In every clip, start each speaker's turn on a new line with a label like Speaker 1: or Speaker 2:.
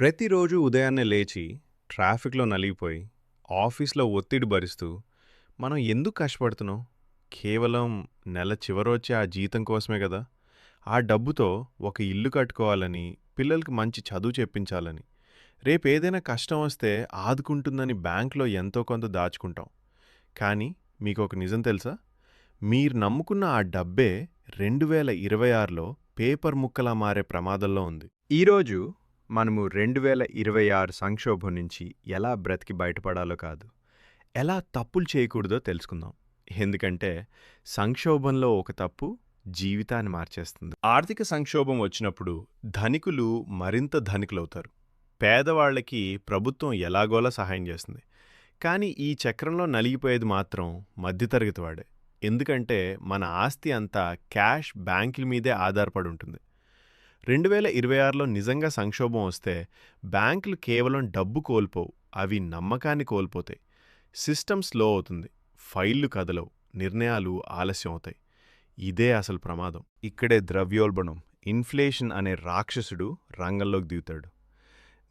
Speaker 1: ప్రతిరోజు ఉదయాన్నే లేచి ట్రాఫిక్లో నలిగిపోయి ఆఫీస్లో ఒత్తిడి భరిస్తూ మనం ఎందుకు కష్టపడుతున్నాం? కేవలం నెల చివరొచ్చే ఆ జీతం కోసమే కదా? ఆ డబ్బుతో ఒక ఇల్లు కట్టుకోవాలని పిల్లలకి మంచి చదువు చెప్పించాలని రేపు ఏదైనా కష్టం వస్తే ఆదుకుంటుందని బ్యాంక్లో ఎంతో కొంత దాచుకుంటాం. కానీ మీకు ఒక నిజం తెలుసా? మీరు నమ్ముకున్న ఆ డబ్బే రెండు వేల ఇరవై ఆరులో పేపర్ ముక్కలా మారే ప్రమాదంలో ఉంది. ఈరోజు మనము రెండు వేల ఇరవై ఆరు సంక్షోభం నుంచి ఎలా బ్రతికి బయటపడాలో కాదు ఎలా తప్పులు చేయకూడదో తెలుసుకుందాం. ఎందుకంటే సంక్షోభంలో ఒక తప్పు జీవితాన్ని మార్చేస్తుంది. ఆర్థిక సంక్షోభం వచ్చినప్పుడు ధనికులు మరింత ధనికులవుతారు. పేదవాళ్ళకి ప్రభుత్వం ఎలాగోలా సహాయం చేస్తుంది. కానీ ఈ చక్రంలో నలిగిపోయేది మాత్రం మధ్యతరగతి వాడే. ఎందుకంటే మన ఆస్తి అంతా క్యాష్ బ్యాంకుల మీదే ఆధారపడి ఉంటుంది. రెండు వేల ఇరవై ఆరులో నిజంగా సంక్షోభం వస్తే బ్యాంకులు కేవలం డబ్బు కోల్పోవు అవి నమ్మకాన్ని కోల్పోతాయి. సిస్టమ్ స్లో అవుతుంది ఫైళ్ళు కదలవు నిర్ణయాలు ఆలస్యం అవుతాయి. ఇదే అసలు ప్రమాదం. ఇక్కడే ద్రవ్యోల్బణం ఇన్ఫ్లేషన్ అనే రాక్షసుడు రంగంలోకి దిగుతాడు.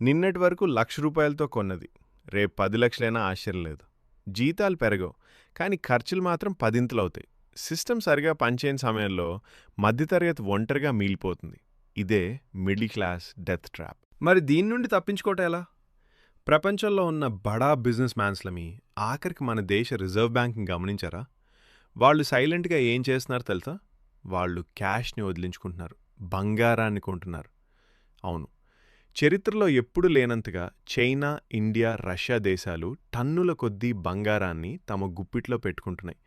Speaker 1: నిన్నటి వరకు లక్ష రూపాయలతో కొన్నది రేపు పది లక్షలైనా ఆశ్చర్యం లేదు. జీతాలు పెరగవు కానీ ఖర్చులు మాత్రం పదింతలు అవుతాయి. సిస్టమ్ సరిగా పనిచేయని సమయంలో మధ్యతరగతి ఒంటరిగా మిగిలిపోతుంది. ఇదే మిడిల్ క్లాస్ డెత్ ట్రాప్. మరి దీని నుండి తప్పించుకోవటం ఎలా? ప్రపంచంలో ఉన్న బడా బిజినెస్ మ్యాన్స్లమి ఆఖరికి మన దేశ రిజర్వ్ బ్యాంక్ని గమనించారా? వాళ్ళు సైలెంట్గా ఏం చేస్తున్నారు తెలుసా? వాళ్ళు క్యాష్ని వదిలించుకుంటున్నారు బంగారాన్ని కొంటున్నారు. అవును చరిత్రలో ఎప్పుడు లేనంతగా చైనా ఇండియా రష్యా దేశాలు టన్నుల కొద్దీ బంగారాన్ని తమ గుప్పిట్లో పెట్టుకుంటున్నాయి.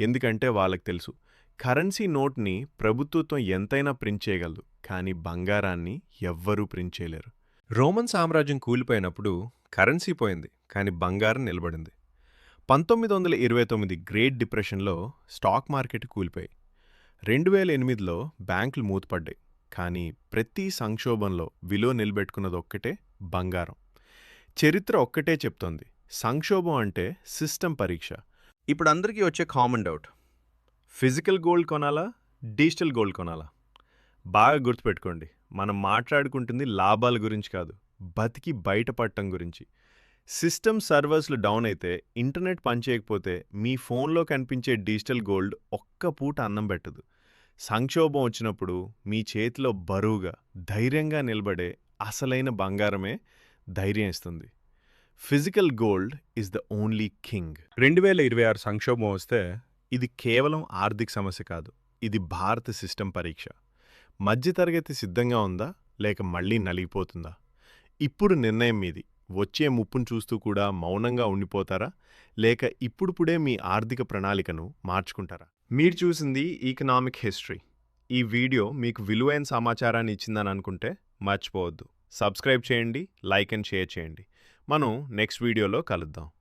Speaker 1: ఎందుకంటే వాళ్ళకి తెలుసు కరెన్సీ నోట్ని ప్రభుత్వం ఎంతైనా ప్రింట్ చేయగలదు. కానీ బంగారాన్ని ఎవ్వరూ ప్రింట్ చేయలేరు. రోమన్ సామ్రాజ్యం కూలిపోయినప్పుడు కరెన్సీ పోయింది కానీ బంగారం నిలబడింది. పంతొమ్మిది వందల ఇరవై తొమ్మిది గ్రేట్ డిప్రెషన్లో స్టాక్ మార్కెట్ కూలిపోయి రెండు వేల ఎనిమిదిలో బ్యాంకులు మూతపడ్డాయి కానీ ప్రతి సంక్షోభంలో విలువ నిలబెట్టుకున్నది ఒక్కటే బంగారం. చరిత్ర ఒక్కటే చెప్తోంది సంక్షోభం అంటే సిస్టమ్ పరీక్ష. ఇప్పుడు అందరికీ వచ్చే కామన్ డౌట్ ఫిజికల్ గోల్డ్ కొనాలా డిజిటల్ గోల్డ్ కొనాలా? బాగా గుర్తుపెట్టుకోండి. మనం మాట్లాడుకుంటుంది లాభాల గురించి కాదు బతికి బయటపడటం గురించి. సిస్టమ్ సర్వర్స్లు డౌన్ అయితే ఇంటర్నెట్ పనిచేయకపోతే మీ ఫోన్లో కనిపించే డిజిటల్ గోల్డ్ ఒక్క పూట అన్నం పెట్టదు. సంక్షోభం వచ్చినప్పుడు మీ చేతిలో బరువుగా ధైర్యంగా నిలబడే అసలైన బంగారమే ధైర్యం ఇస్తుంది. Physical gold is the only king. రెండు వేల ఇరవై ఆరు సంక్షోభం వస్తే ఇది కేవలం ఆర్థిక సమస్య కాదు ఇది భారత సిస్టమ్ పరీక్ష. మధ్యతరగతి సిద్ధంగా ఉందా? లేక మళ్ళీ నలిగిపోతుందా? ఇప్పుడు నిర్ణయం మీది. వచ్చే ముప్పును చూస్తూ కూడా మౌనంగా ఉండిపోతారా? లేక ఇప్పుడిప్పుడే మీ ఆర్థిక ప్రణాళికను మార్చుకుంటారా? మీరు చూసింది ఈకనామిక్ హిస్టరీ ఈ వీడియో మీకు విలువైన సమాచారాన్ని ఇచ్చిందని అనుకుంటే మర్చిపోవద్దు. సబ్స్క్రైబ్ చేయండి లైక్ అండ్ షేర్ చేయండి. మనం నెక్స్ట్ వీడియోలో కలుద్దాం.